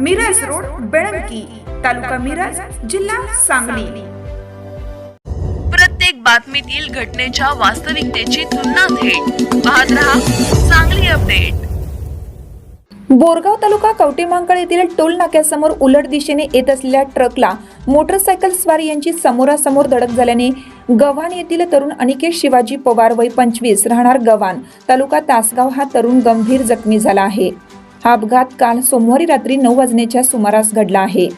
Miraj road Belanki तालुका मिरज जिल्हा सांगली. प्रत्येक बातमीतील घटनेच्या वास्तविकतेची तुलना थेट. पाहत रहा चांगली अपडेट. बोरगाव तालुका कवटेमांकळ येथील टोल नाक्यासमोर उलट दिशेने येत असलेल्या ट्रकला मोटरसायकल स्वार यांची समोरासमोर धडक झाल्याने गव्हाण येथील तरुण अनिकेत शिवाजी पवार वय पंचवीस राहणार गव्हाण. तालुका तासगाव हा तरुण गंभीर जखमी झाला आहे. हा अपघात काल सोमवारी रात्री नऊ वाजण्याच्या सुमारास घडला आहे.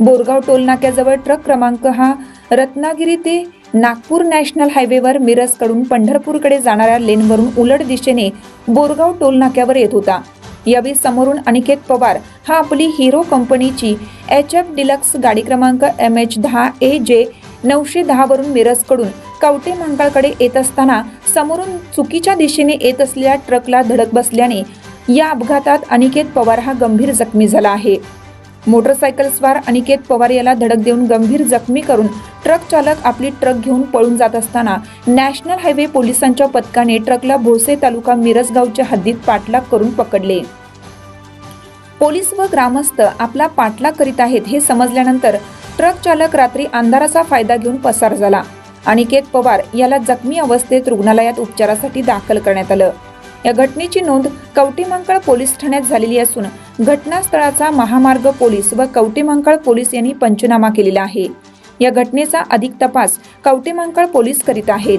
बोरगाव टोलनाक्याजवळ ट्रक क्रमांक हा रत्नागिरी ते नागपूर नॅशनल हायवेवर मिरजकडून पंढरपूरकडे जाणाऱ्या लेनवरून उलट दिशेने बोरगाव टोलनाक्यावर येत होता. यावेळी समोरून अनिकेत पवार हा आपली हिरो कंपनीची एच एफ डिलक्स गाडी क्रमांक एम एच दहा ए जे नऊशे दहावरून मिरजकडून कवटे मंगळकडे येत असताना समोरून चुकीच्या दिशेने येत असलेल्या ट्रकला धडक बसल्याने या अपघातात अनिकेत पवार हा गंभीर जखमी झाला आहे. मोटरसायकल स्वार अनिकेत पवार याला धडक देऊन गंभीर जखमी करून ट्रक चालक आपली ट्रक घेऊन पळून जात असताना नॅशनल हायवे पोलिसांच्या पथकाने ट्रकला भोसे तालुका मिरजगावच्या हद्दीत पाठलाग करून पकडले. पोलीस व ग्रामस्थ आपला पाठलाग करीत आहेत हे समजल्यानंतर ट्रक चालक रात्री अंधाराचा फायदा घेऊन पसार झाला. अनिकेत पवार याला जखमी अवस्थेत रुग्णालयात उपचारासाठी दाखल करण्यात आलं. या घटनेची नोंद कवटीमंकळ पोलीस ठाण्यात झालेली असून घटनास्थळाचा महामार्ग पोलीस व कवटीमंकळ पोलीस यांनी पंचनामा केलेला आहे. या घटनेचा अधिक तपास कवटीमंकळ पोलीस करीत आहेत.